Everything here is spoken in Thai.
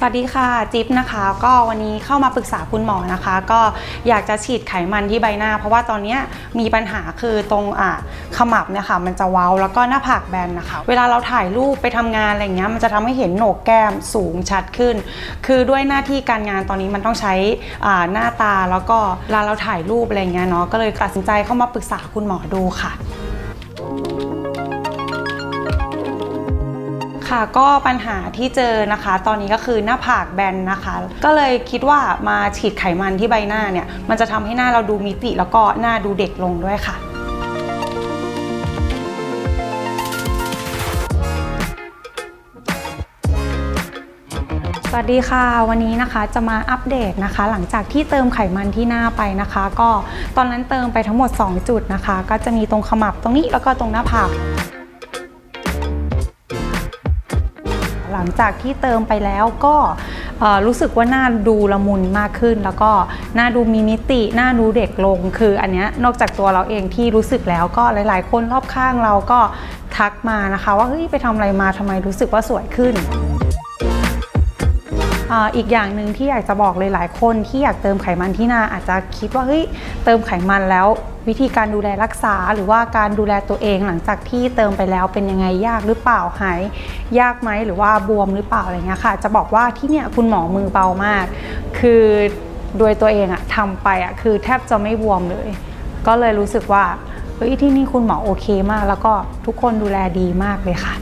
สวัสดีค่ะจิ๊บนะคะ ก็วันนี้เข้ามาปรึกษาคุณหมอนะคะ ก็อยากจะฉีดไขมันที่ใบหน้า เพราะว่าตอนนี้มีปัญหาคือตรงอะขมับเนี่ยค่ะ มันจะเว้าแล้วก็หน้าผากแบนนะคะ เวลาเราถ่ายรูปไปทำงานอะไรเงี้ยมันจะทำให้เห็นโหนกแก้มสูงชัดขึ้น คือด้วยหน้าที่การงานตอนนี้มันต้องใช้อ่าหน้าตาแล้วก็เวลาเราถ่ายรูปอะไรเงี้ยเนาะก็เลยตัดสินใจเข้ามาปรึกษาคุณหมอดูค่ะ ค่ะก็ปัญหาที่เจอนะคะ ตอนนี้ก็คือหน้าผากแบนนะคะ ก็เลยคิดว่ามาฉีดไขมันที่ใบหน้าเนี่ย มันจะทำให้หน้าเราดูมิติ แล้วก็หน้าดูเด็กลงด้วยค่ะสวัสดีค่ะ วันนี้นะคะจะมาอัปเดตนะคะ หลังจากที่เติมไขมันที่หน้าไปนะคะ ก็ตอนนั้นเติมไปทั้งหมด 2 จุดนะคะ ก็จะมีตรงขมับตรงนี้แล้วก็ตรงหน้าผาก หลังจากที่เติมไปแล้วก็รู้สึกว่าหน้าดูละมุนมากขึ้น แล้วก็หน้าดูมีมิติ หน้าดูเด็กลง คืออันเนี้ยนอกจากตัวเราเองที่รู้สึกแล้วก็หลาย ๆ คนรอบข้างเราก็ทักมานะคะ ว่าเฮ้ยไปทำอะไรมาทำไมรู้สึกว่าสวยขึ้น อีกอย่างหนึ่งที่อยากจะบอกเลยหลายคนที่อยากเติมไขมันที่หน้าอาจจะคิดว่าเฮ้ยเติมไขมันแล้ววิธีการดูแลรักษา หรือว่าการดูแลตัวเองหลังจากที่เติมไปแล้วเป็นยังไงยากหรือเปล่าหายยากไหมหรือว่าบวมหรือเปล่าอะไรเงี้ยค่ะ จะบอกว่าที่เนี่ยคุณหมอมือเบามาก คือโดยตัวเองอะทำไปอะคือแทบจะไม่บวมเลย ก็เลยรู้สึกว่าเฮ้ยที่นี่คุณหมอโอเคมาก แล้วก็ทุกคนดูแลดีมากเลยค่ะ